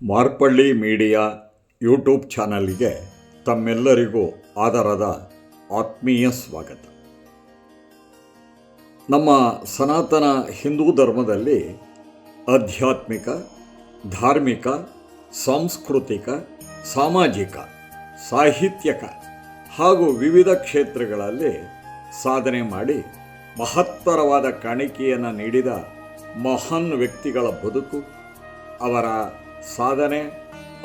Marpalli media YouTube ಚಾನಲ್ಗೆ ತಮ್ಮೆಲ್ಲರಿಗೂ ಆದರದ ಆತ್ಮೀಯ ಸ್ವಾಗತ. ನಮ್ಮ ಸನಾತನ ಹಿಂದೂ ಧರ್ಮದಲ್ಲಿ ಆಧ್ಯಾತ್ಮಿಕ, ಧಾರ್ಮಿಕ, ಸಾಂಸ್ಕೃತಿಕ, ಸಾಮಾಜಿಕ, ಸಾಹಿತ್ಯಕ ಹಾಗೂ ವಿವಿಧ ಕ್ಷೇತ್ರಗಳಲ್ಲಿ ಸಾಧನೆ ಮಾಡಿ ಮಹತ್ತರವಾದ ಕಾಣಿಕೆಯನ್ನು ನೀಡಿದ ಮಹಾನ್ ವ್ಯಕ್ತಿಗಳ ಬದುಕು, ಅವರ ಸಾಧನೆ,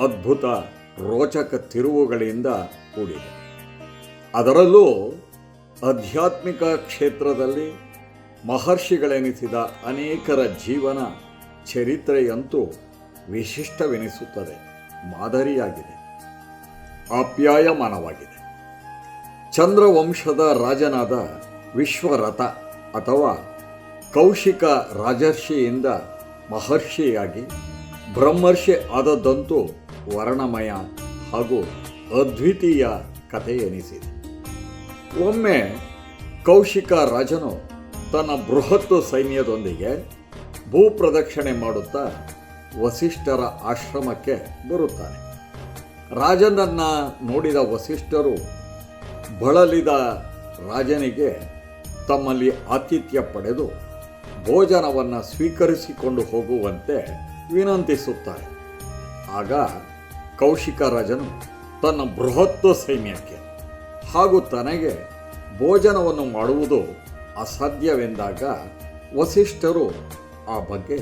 ಅದ್ಭುತ, ರೋಚಕ ತಿರುವುಗಳಿಂದ ಕೂಡಿದೆ. ಅದರಲ್ಲೂ ಆಧ್ಯಾತ್ಮಿಕ ಕ್ಷೇತ್ರದಲ್ಲಿ ಮಹರ್ಷಿಗಳೆನಿಸಿದ ಅನೇಕರ ಜೀವನ ಚರಿತ್ರೆಯಂತೂ ವಿಶಿಷ್ಟವೆನಿಸುತ್ತದೆ, ಮಾದರಿಯಾಗಿದೆ, ಆಪ್ಯಾಯಮಾನವಾಗಿದೆ. ಚಂದ್ರವಂಶದ ರಾಜನಾದ ವಿಶ್ವರಥ ಅಥವಾ ಕೌಶಿಕ ರಾಜರ್ಷಿಯಿಂದ ಮಹರ್ಷಿಯಾಗಿ ಬ್ರಹ್ಮರ್ಷಿ ಆದದ್ದಂತೂ ವರ್ಣಮಯ ಹಾಗೂ ಅದ್ವಿತೀಯ ಕಥೆ ಎನಿಸಿದೆ ಒಮ್ಮೆ ಕೌಶಿಕ ರಾಜನು ತನ್ನ ಬೃಹತ್ ಸೈನ್ಯದೊಂದಿಗೆ ಭೂಪ್ರದಕ್ಷಿಣೆ ಮಾಡುತ್ತಾ ವಸಿಷ್ಠರ ಆಶ್ರಮಕ್ಕೆ ಬರುತ್ತಾನೆ. ರಾಜನನ್ನ ನೋಡಿದ ವಸಿಷ್ಠರು ಬಳಲಿದ ರಾಜನಿಗೆ ತಮ್ಮಲ್ಲಿ ಆತಿಥ್ಯ ಪಡೆದು ಭೋಜನವನ್ನು ಸ್ವೀಕರಿಸಿಕೊಂಡು ಹೋಗುವಂತೆ ವಿನಂತಿಸುತ್ತಾರೆ. ಆಗ ಕೌಶಿಕ ರಾಜನು ತನ್ನ ಬೃಹತ್ ಸೈನ್ಯಕ್ಕೆ ಹಾಗೂ ತನಗೆ ಭೋಜನವನ್ನು ಮಾಡುವುದು ಅಸಾಧ್ಯವೆಂದಾಗ ವಸಿಷ್ಠರು ಆ ಬಗ್ಗೆ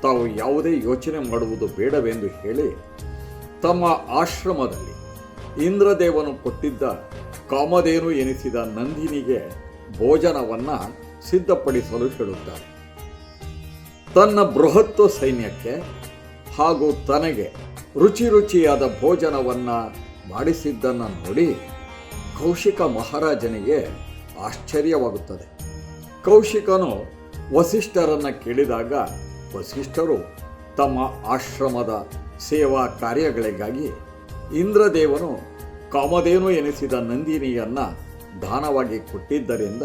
ತಾವು ಯಾವುದೇ ಯೋಚನೆ ಮಾಡುವುದು ಬೇಡವೆಂದು ಹೇಳಿ ತಮ್ಮ ಆಶ್ರಮದಲ್ಲಿ ಇಂದ್ರದೇವನು ಕೊಟ್ಟಿದ್ದ ಕಾಮಧೇನು ಎನಿಸಿದ ನಂದಿನಿಗೆ ಭೋಜನವನ್ನು ಸಿದ್ಧಪಡಿಸಲು ಹೇಳುತ್ತಾರೆ. ತನ್ನ ಬೃಹತ್ತು ಸೈನ್ಯಕ್ಕೆ ಹಾಗೂ ತನಗೆ ರುಚಿ ರುಚಿಯಾದ ಭೋಜನವನ್ನು ಮಾಡಿಸಿದ್ದನ್ನು ನೋಡಿ ಕೌಶಿಕ ಮಹಾರಾಜನಿಗೆ ಆಶ್ಚರ್ಯವಾಗುತ್ತದೆ. ಕೌಶಿಕನು ವಸಿಷ್ಠರನ್ನು ಕೇಳಿದಾಗ ವಸಿಷ್ಠರು ತಮ್ಮ ಆಶ್ರಮದ ಸೇವಾ ಕಾರ್ಯಗಳಿಗಾಗಿ ಇಂದ್ರದೇವನು ಕಾಮಧೇನು ಎನಿಸಿದ ನಂದಿನಿಯನ್ನು ದಾನವಾಗಿ ಕೊಟ್ಟಿದ್ದರಿಂದ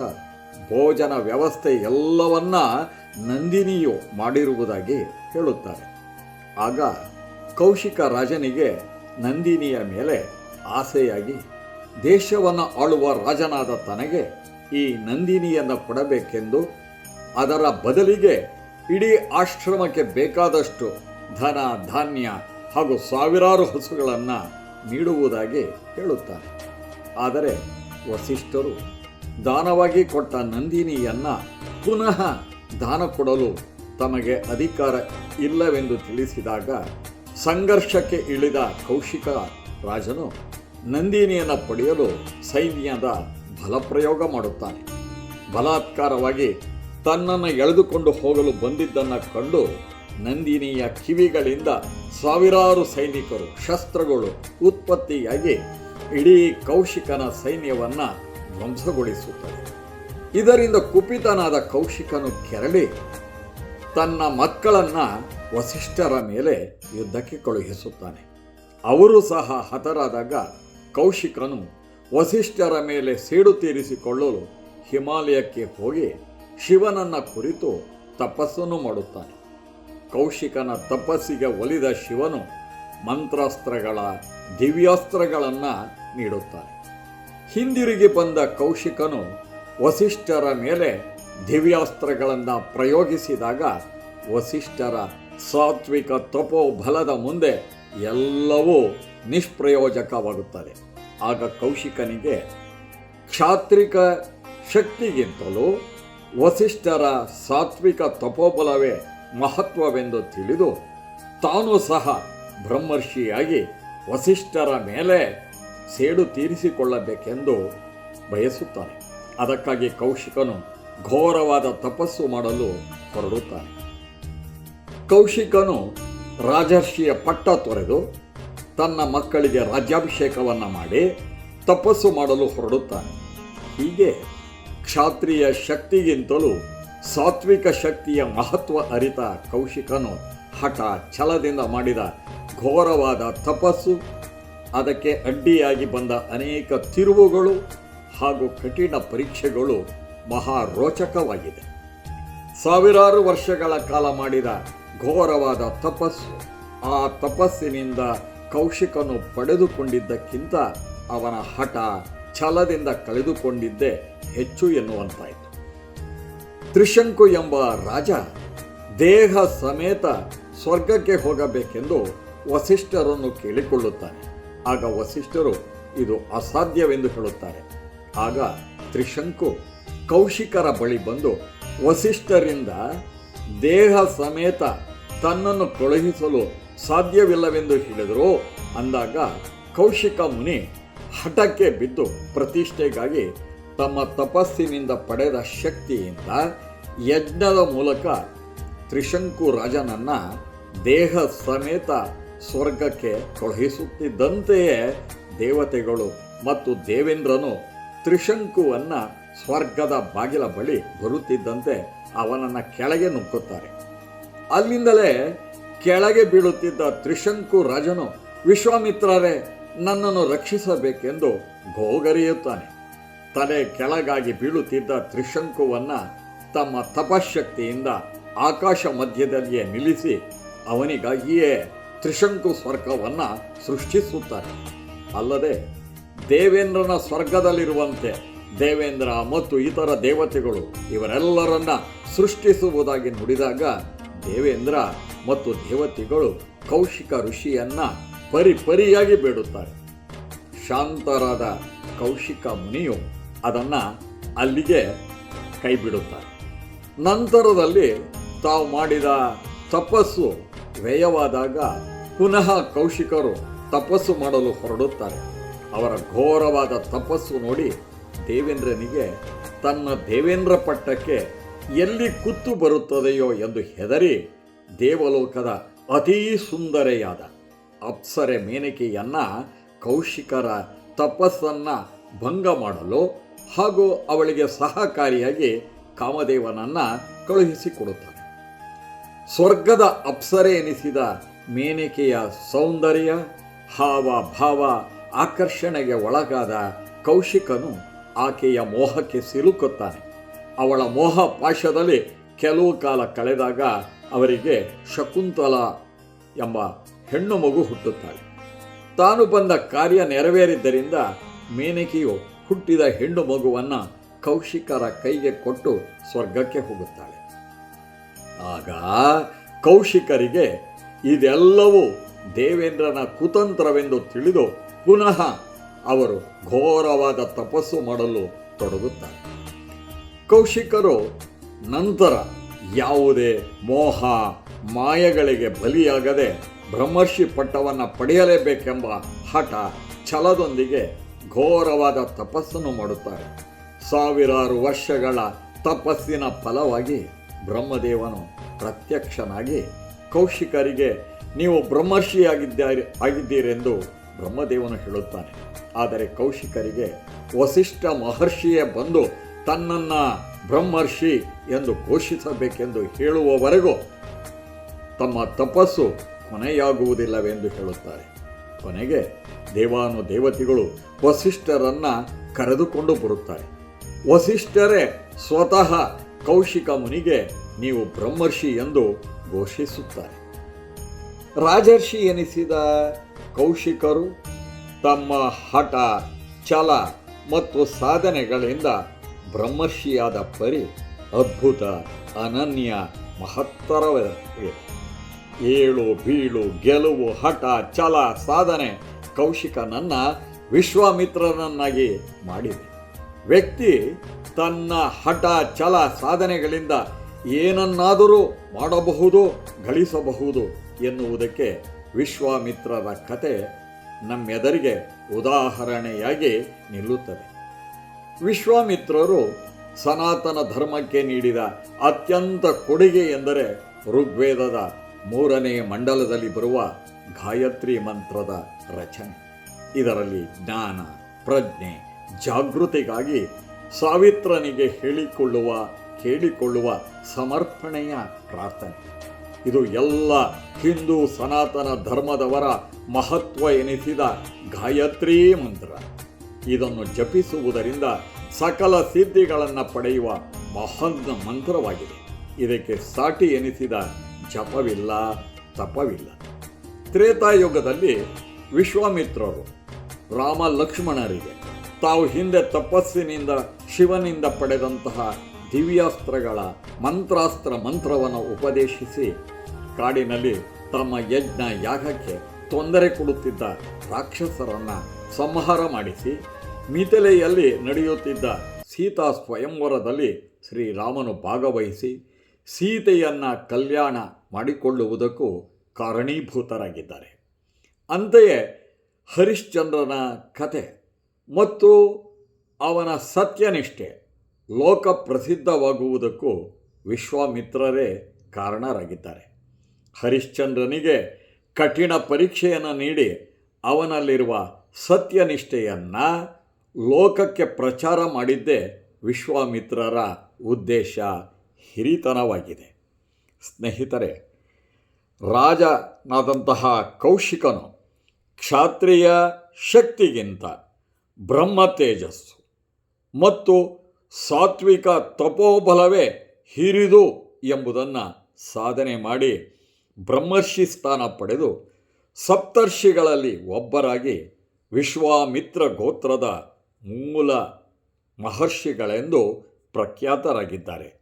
ಭೋಜನ ವ್ಯವಸ್ಥೆ ಎಲ್ಲವನ್ನ ನಂದಿನಿಯು ಮಾಡಿರುವುದಾಗಿ ಹೇಳುತ್ತಾರೆ. ಆಗ ಕೌಶಿಕ ರಾಜನಿಗೆ ನಂದಿನಿಯ ಮೇಲೆ ಆಸೆಯಾಗಿ, ದೇಶವನ್ನು ಆಳುವ ರಾಜನಾದ ತನಗೆ ಈ ನಂದಿನಿಯನ್ನು ಕೊಡಬೇಕೆಂದು ಅದರ ಬದಲಿಗೆ ಇಡೀ ಆಶ್ರಮಕ್ಕೆ ಬೇಕಾದಷ್ಟು ಧನ, ಧಾನ್ಯ ಹಾಗೂ ಸಾವಿರಾರು ಹಸುಗಳನ್ನು ನೀಡುವುದಾಗಿ ಹೇಳುತ್ತಾನೆ ಆದರೆ ವಸಿಷ್ಠರು ದಾನವಾಗಿ ಕೊಟ್ಟ ನಂದಿನಿಯನ್ನ ಪುನಃ ದಾನ ಕೊಡಲು ತಮಗೆ ಅಧಿಕಾರ ಇಲ್ಲವೆಂದು ತಿಳಿಸಿದಾಗ ಸಂಘರ್ಷಕ್ಕೆ ಇಳಿದ ಕೌಶಿಕ ರಾಜನು ನಂದಿನಿಯನ್ನು ಪಡೆಯಲು ಸೈನ್ಯದ ಬಲಪ್ರಯೋಗ ಮಾಡುತ್ತಾನೆ. ಬಲಾತ್ಕಾರವಾಗಿ ತನ್ನನ್ನು ಎಳೆದುಕೊಂಡು ಹೋಗಲು ಬಂದಿದ್ದನ್ನು ಕಂಡು ನಂದಿನಿಯ ಕಿವಿಗಳಿಂದ ಸಾವಿರಾರು ಸೈನಿಕರು, ಶಸ್ತ್ರಗಳು ಉತ್ಪತ್ತಿಯಾಗಿ ಇಡೀ ಕೌಶಿಕನ ಸೈನ್ಯವನ್ನು ಧ್ವಂಸಗೊಳಿಸುತ್ತದೆ. ಇದರಿಂದ ಕುಪಿತನಾದ ಕೌಶಿಕನು ಕೆರಳಿ ತನ್ನ ಮಕ್ಕಳನ್ನ ವಸಿಷ್ಠರ ಮೇಲೆ ಯುದ್ಧಕ್ಕೆ ಕಳುಹಿಸುತ್ತಾನೆ. ಅವರು ಸಹ ಹತರಾದಾಗ ಕೌಶಿಕನು ವಸಿಷ್ಠರ ಮೇಲೆ ಸೇಡು ತೀರಿಸಿಕೊಳ್ಳಲು ಹಿಮಾಲಯಕ್ಕೆ ಹೋಗಿ ಶಿವನನ್ನ ಕುರಿತು ತಪಸ್ಸನ್ನು ಮಾಡುತ್ತಾನೆ. ಕೌಶಿಕನ ತಪಸ್ಸಿಗೆ ಒಲಿದ ಶಿವನು ಮಂತ್ರಾಸ್ತ್ರಗಳ ದಿವ್ಯಾಸ್ತ್ರಗಳನ್ನು ನೀಡುತ್ತಾನೆ. ಹಿಂದಿರುಗಿ ಬಂದ ಕೌಶಿಕನು ವಸಿಷ್ಠರ ಮೇಲೆ ದಿವ್ಯಾಸ್ತ್ರಗಳನ್ನು ಪ್ರಯೋಗಿಸಿದಾಗ ವಸಿಷ್ಠರ ಸಾತ್ವಿಕ ತಪೋ ಬಲದ ಮುಂದೆ ಎಲ್ಲವೂ ನಿಷ್ಪ್ರಯೋಜಕವಾಗುತ್ತದೆ. ಆಗ ಕೌಶಿಕನಿಗೆ ಕ್ಷಾತ್ರಿಕ ಶಕ್ತಿಗಿಂತಲೂ ವಸಿಷ್ಠರ ಸಾತ್ವಿಕ ತಪೋಬಲವೇ ಮಹತ್ವವೆಂದು ತಿಳಿದು ತಾನು ಸಹ ಬ್ರಹ್ಮರ್ಷಿಯಾಗಿ ವಸಿಷ್ಠರ ಮೇಲೆ ಸೇಡು ತೀರಿಸಿಕೊಳ್ಳಬೇಕೆಂದು ಬಯಸುತ್ತಾನೆ ಅದಕ್ಕಾಗಿ ಕೌಶಿಕನು ಘೋರವಾದ ತಪಸ್ಸು ಮಾಡಲು ಹೊರಡುತ್ತಾನೆ. ಕೌಶಿಕನು ರಾಜರ್ಷಿಯ ಪಟ್ಟ ತೊರೆದು ತನ್ನ ಮಕ್ಕಳಿಗೆ ರಾಜ್ಯಾಭಿಷೇಕವನ್ನು ಮಾಡಿ ತಪಸ್ಸು ಮಾಡಲು ಹೊರಡುತ್ತಾನೆ. ಹೀಗೆ ಕ್ಷಾತ್ರಿಯ ಶಕ್ತಿಗಿಂತಲೂ ಸಾತ್ವಿಕ ಶಕ್ತಿಯ ಮಹತ್ವ ಅರಿತ ಕೌಶಿಕನು ಹಠ ಛಲದಿಂದ ಮಾಡಿದ ಘೋರವಾದ ತಪಸ್ಸು ಅದಕ್ಕೆ ಅಡ್ಡಿಯಾಗಿ ಬಂದ ಅನೇಕ ತಿರುವುಗಳು ಹಾಗೂ ಕಠಿಣ ಪರೀಕ್ಷೆಗಳು ಮಹಾ ರೋಚಕವಾಗಿದೆ ಸಾವಿರಾರು ವರ್ಷಗಳ ಕಾಲ ಮಾಡಿದ ಘೋರವಾದ ತಪಸ್ಸು, ಆ ತಪಸ್ಸಿನಿಂದ ಕೌಶಿಕನು ಪಡೆದುಕೊಂಡಿದ್ದಕ್ಕಿಂತ ಅವನ ಹಠ ಛಲದಿಂದ ಕಳೆದುಕೊಂಡಿದ್ದೇ ಹೆಚ್ಚು ಎನ್ನುವಂತಾಯಿತು. ತ್ರಿಶಂಕು ಎಂಬ ರಾಜ ದೇಹ ಸಮೇತ ಸ್ವರ್ಗಕ್ಕೆ ಹೋಗಬೇಕೆಂದು ವಸಿಷ್ಠರನ್ನು ಕೇಳಿಕೊಳ್ಳುತ್ತಾನೆ. ಆಗ ವಸಿಷ್ಠರು ಇದು ಅಸಾಧ್ಯವೆಂದು ಹೇಳುತ್ತಾರೆ. ಆಗ ತ್ರಿಶಂಕು ಕೌಶಿಕರ ಬಳಿ ಬಂದು ವಸಿಷ್ಠರಿಂದ ದೇಹ ಸಮೇತ ತನ್ನನ್ನು ಕಳುಹಿಸಲು ಸಾಧ್ಯವಿಲ್ಲವೆಂದು ಹೇಳಿದರು ಅಂದಾಗ ಕೌಶಿಕ ಮುನಿ ಹಠಕ್ಕೆ ಬಿದ್ದು ಪ್ರತಿಷ್ಠೆಗಾಗಿ ತಮ್ಮ ತಪಸ್ಸಿನಿಂದ ಪಡೆದ ಶಕ್ತಿಯಿಂದ ಯಜ್ಞದ ಮೂಲಕ ತ್ರಿಶಂಕು ರಾಜನನ್ನ ದೇಹ ಸಮೇತ ಸ್ವರ್ಗಕ್ಕೆ ಕಳುಹಿಸುತ್ತಿದ್ದಂತೆಯೇ ದೇವತೆಗಳು ಮತ್ತು ದೇವೇಂದ್ರನು ತ್ರಿಶಂಕುವನ್ನ ಸ್ವರ್ಗದ ಬಾಗಿಲ ಬಳಿ ಬರುತ್ತಿದ್ದಂತೆ ಅವನನ್ನ ಕೆಳಗೆ ನುಗ್ಗುತ್ತಾರೆ. ಅಲ್ಲಿಂದಲೇ ಕೆಳಗೆ ಬೀಳುತ್ತಿದ್ದ ತ್ರಿಶಂಕು ರಾಜನು, ವಿಶ್ವಾಮಿತ್ರರೇ, ನನ್ನನ್ನು ರಕ್ಷಿಸಬೇಕೆಂದು ಗೋಗರಿಯುತ್ತಾನೆ. ತಲೆ ಕೆಳಗಾಗಿ ಬೀಳುತ್ತಿದ್ದ ತ್ರಿಶಂಕುವನ್ನ ತಮ್ಮ ತಪಶಕ್ತಿಯಿಂದ ಆಕಾಶ ಮಧ್ಯದಲ್ಲಿಯೇ ನಿಲ್ಲಿಸಿ ಅವನಿಗಾಗಿಯೇ ತ್ರಿಶಂಕು ಸ್ವರ್ಗವನ್ನು ಸೃಷ್ಟಿಸುತ್ತಾರೆ. ಅಲ್ಲದೆ ದೇವೇಂದ್ರನ ಸ್ವರ್ಗದಲ್ಲಿರುವಂತೆ ದೇವೇಂದ್ರ ಮತ್ತು ಇತರ ದೇವತೆಗಳು ಇವರೆಲ್ಲರನ್ನ ಸೃಷ್ಟಿಸುವುದಾಗಿ ನುಡಿದಾಗ ದೇವೇಂದ್ರ ಮತ್ತು ದೇವತೆಗಳು ಕೌಶಿಕ ಋಷಿಯನ್ನ ಪರಿಪರಿಯಾಗಿ ಬೇಡುತ್ತಾರೆ. ಶಾಂತರಾದ ಕೌಶಿಕ ಮುನಿಯು ಅದನ್ನು ಅಲ್ಲಿಗೆ ಕೈ ಬಿಡುತ್ತಾರೆ ನಂತರದಲ್ಲಿ ತಾವು ಮಾಡಿದ ತಪಸ್ಸು ವ್ಯಯವಾದಾಗ ಪುನಃ ಕೌಶಿಕರು ತಪಸ್ಸು ಮಾಡಲು ಹೊರಡುತ್ತಾರೆ. ಅವರ ಘೋರವಾದ ತಪಸ್ಸು ನೋಡಿ ದೇವೇಂದ್ರನಿಗೆ ತನ್ನ ದೇವೇಂದ್ರ ಪಟ್ಟಕ್ಕೆ ಎಲ್ಲಿ ಕುತ್ತು ಬರುತ್ತದೆಯೋ ಎಂದು ಹೆದರಿ ದೇವಲೋಕದ ಅತೀ ಸುಂದರೆಯಾದ ಅಪ್ಸರೆ ಮೇನಕೆಯನ್ನ ಕೌಶಿಕರ ತಪಸ್ಸನ್ನು ಭಂಗ ಮಾಡಲು ಹಾಗೂ ಅವಳಿಗೆ ಸಹಕಾರಿಯಾಗಿ ಕಾಮದೇವನನ್ನು ಕಳುಹಿಸಿಕೊಡುತ್ತಾನೆ ಸ್ವರ್ಗದ ಅಪ್ಸರೆ ಎನಿಸಿದ ಮೇನಕೆಯ ಸೌಂದರ್ಯ, ಹಾವ, ಭಾವ ಆಕರ್ಷಣೆಗೆ ಒಳಗಾದ ಕೌಶಿಕನು ಆಕೆಯ ಮೋಹಕ್ಕೆ ಸಿಲುಕುತ್ತಾನೆ. ಅವಳ ಮೋಹ ಪಾಶದಲ್ಲಿ ಕೆಲವು ಕಾಲ ಕಳೆದಾಗ ಅವರಿಗೆ ಶಕುಂತಲ ಎಂಬ ಹೆಣ್ಣು ಮಗು ಹುಟ್ಟುತ್ತಾಳೆ. ತಾನು ಬಂದ ಕಾರ್ಯ ನೆರವೇರಿದ್ದರಿಂದ ಮೇನಕೆಯು ಹುಟ್ಟಿದ ಹೆಣ್ಣು ಮಗುವನ್ನು ಕೌಶಿಕರ ಕೈಗೆ ಕೊಟ್ಟು ಸ್ವರ್ಗಕ್ಕೆ ಹೋಗುತ್ತಾಳೆ. ಆಗ ಕೌಶಿಕರಿಗೆ ಇದೆಲ್ಲವೂ ದೇವೇಂದ್ರನ ಕುತಂತ್ರವೆಂದು ತಿಳಿದು ಪುನಃ ಅವರು ಘೋರವಾದ ತಪಸ್ಸು ಮಾಡಲು ತೊಡಗುತ್ತಾರೆ. ಕೌಶಿಕರು ನಂತರ ಯಾವುದೇ ಮೋಹ ಮಾಯಗಳಿಗೆ ಬಲಿಯಾಗದೆ ಬ್ರಹ್ಮರ್ಷಿ ಪಟ್ಟವನ್ನು ಪಡೆಯಲೇಬೇಕೆಂಬ ಹಠ ಛಲದೊಂದಿಗೆ ಘೋರವಾದ ತಪಸ್ಸನ್ನು ಮಾಡುತ್ತಾರೆ. ಸಾವಿರಾರು ವರ್ಷಗಳ ತಪಸ್ಸಿನ ಫಲವಾಗಿ ಬ್ರಹ್ಮದೇವನು ಪ್ರತ್ಯಕ್ಷನಾಗಿ ಕೌಶಿಕರಿಗೆ ನೀವು ಬ್ರಹ್ಮರ್ಷಿಯಾಗಿದ್ದಾರೆ ಆಗಿದ್ದೀರೆಂದು ಬ್ರಹ್ಮದೇವನು ಹೇಳುತ್ತಾನೆ. ಆದರೆ ಕೌಶಿಕರಿಗೆ ವಸಿಷ್ಠ ಮಹರ್ಷಿಯೇ ಬಂದು ತನ್ನನ್ನು ಬ್ರಹ್ಮರ್ಷಿ ಎಂದು ಘೋಷಿಸಬೇಕೆಂದು ಹೇಳುವವರೆಗೂ ತಮ್ಮ ತಪಸ್ಸು ಕೊನೆಯಾಗುವುದಿಲ್ಲವೆಂದು ಹೇಳುತ್ತಾರೆ. ಕೊನೆಗೆ ದೇವಾನು ದೇವತೆಗಳು ವಸಿಷ್ಠರನ್ನು ಕರೆದುಕೊಂಡು ಬರುತ್ತಾರೆ. ವಸಿಷ್ಠರೇ ಸ್ವತಃ ಕೌಶಿಕ ಮುನಿಗೆ ನೀವು ಬ್ರಹ್ಮರ್ಷಿ ಎಂದು ಘೋಷಿಸುತ್ತಾರೆ. ರಾಜರ್ಷಿ ಎನಿಸಿದ ಕೌಶಿಕರು ತಮ್ಮ ಹಠ, ಛಲ ಮತ್ತು ಸಾಧನೆಗಳಿಂದ ಬ್ರಹ್ಮರ್ಷಿಯಾದ ಪರಿ ಅದ್ಭುತ, ಅನನ್ಯ ಮಹತ್ತರವಿದೆ ಏಳು, ಬೀಳು, ಗೆಲುವು, ಹಠ, ಛಲ, ಸಾಧನೆ ಕೌಶಿಕನನ್ನ ವಿಶ್ವಾಮಿತ್ರನನ್ನಾಗಿ ಮಾಡಿದೆ. ವ್ಯಕ್ತಿ ತನ್ನ ಹಠ, ಛಲ, ಸಾಧನೆಗಳಿಂದ ಏನನ್ನಾದರೂ ಮಾಡಬಹುದು, ಗಳಿಸಬಹುದು ಎನ್ನುವುದಕ್ಕೆ ವಿಶ್ವಾಮಿತ್ರರ ಕತೆ ನಮ್ಮೆದರಿಗೆ ಉದಾಹರಣೆಯಾಗಿ ನಿಲ್ಲುತ್ತದೆ. ವಿಶ್ವಾಮಿತ್ರರು ಸನಾತನ ಧರ್ಮಕ್ಕೆ ನೀಡಿದ ಅತ್ಯಂತ ಕೊಡುಗೆ ಎಂದರೆ ಋಗ್ವೇದದ ಮೂರನೇ ಮಂಡಲದಲ್ಲಿ ಬರುವ ಗಾಯತ್ರಿ ಮಂತ್ರದ ರಚನೆ. ಇದರಲ್ಲಿ ಜ್ಞಾನ, ಪ್ರಜ್ಞೆ, ಜಾಗೃತಿಗಾಗಿ ಸಾವಿತ್ರನಿಗೆ ಹೇಳಿಕೊಳ್ಳುವ ಕೇಳಿಕೊಳ್ಳುವ ಸಮರ್ಪಣೆಯ ಪ್ರಾರ್ಥನೆ. ಇದು ಎಲ್ಲ ಹಿಂದೂ ಸನಾತನ ಧರ್ಮದವರ ಮಹತ್ವ ಎನಿಸಿದ ಗಾಯತ್ರಿ ಮಂತ್ರ. ಇದನ್ನು ಜಪಿಸುವುದರಿಂದ ಸಕಲ ಸಿದ್ಧಿಗಳನ್ನು ಪಡೆಯುವ ಮಹನ್ನ ಮಂತ್ರವಾಗಿದೆ. ಇದಕ್ಕೆ ಸಾಟಿ ಎನಿಸಿದ ಜಪವಿಲ್ಲ, ತಪವಿಲ್ಲ. ತ್ರೇತಾಯುಗದಲ್ಲಿ ವಿಶ್ವಾಮಿತ್ರರು ರಾಮ ಲಕ್ಷ್ಮಣರಿಗೆ ತಾವು ಹಿಂದೆ ತಪಸ್ಸಿನಿಂದ ಶಿವನಿಂದ ಪಡೆದಂತಹ ದಿವ್ಯಾಸ್ತ್ರಗಳ ಮಂತ್ರಾಸ್ತ್ರ ಮಂತ್ರವನ್ನು ಉಪದೇಶಿಸಿ ಕಾಡಿನಲ್ಲಿ ತಮ್ಮ ಯಜ್ಞ ಯಾಗಕ್ಕೆ ತೊಂದರೆ ಕೊಡುತ್ತಿದ್ದ ರಾಕ್ಷಸರನ್ನು ಸಂಹಾರ ಮಾಡಿಸಿ ಮಿಥಿಲೆಯಲ್ಲಿ ನಡೆಯುತ್ತಿದ್ದ ಸೀತಾ ಸ್ವಯಂವರದಲ್ಲಿ ಶ್ರೀರಾಮನು ಭಾಗವಹಿಸಿ ಸೀತೆಯನ್ನ ಕಲ್ಯಾಣ ಮಾಡಿಕೊಳ್ಳುವುದಕ್ಕೂ ಕಾರಣೀಭೂತರಾಗಿದ್ದಾರೆ. ಅಂತೆಯೇ ಹರಿಶ್ಚಂದ್ರನ ಕತೆ ಮತ್ತು ಅವನ ಸತ್ಯನಿಷ್ಠೆ ಲೋಕ ಪ್ರಸಿದ್ಧವಾಗುವುದಕ್ಕೂ ವಿಶ್ವಾಮಿತ್ರರೇ ಕಾರಣರಾಗಿದ್ದಾರೆ. ಹರಿಶ್ಚಂದ್ರನಿಗೆ ಕಠಿಣ ಪರೀಕ್ಷೆಯನ್ನು ನೀಡಿ ಅವನಲ್ಲಿರುವ ಸತ್ಯನಿಷ್ಠೆಯನ್ನು ಲೋಕಕ್ಕೆ ಪ್ರಚಾರ ಮಾಡಿದ್ದೇ ವಿಶ್ವಾಮಿತ್ರರ ಉದ್ದೇಶ ಹಿರಿತನವಾಗಿದೆ. ಸ್ನೇಹಿತರೆ, ರಾಜನಾದಂತಹ ಕೌಶಿಕನು ಕ್ಷಾತ್ರಿಯ ಶಕ್ತಿಗಿಂತ ಬ್ರಹ್ಮ ತೇಜಸ್ಸು ಮತ್ತು ಸಾತ್ವಿಕ ತಪೋಬಲವೇ ಹಿರಿದು ಎಂಬುದನ್ನು ಸಾಧನೆ ಮಾಡಿ ಬ್ರಹ್ಮರ್ಷಿ ಸ್ಥಾನ ಪಡೆದು ಸಪ್ತರ್ಷಿಗಳಲ್ಲಿ ಒಬ್ಬರಾಗಿ ವಿಶ್ವಾಮಿತ್ರ ಗೋತ್ರದ ಮೂಲ ಮಹರ್ಷಿಗಳೆಂದು ಪ್ರಖ್ಯಾತರಾಗಿದ್ದಾರೆ.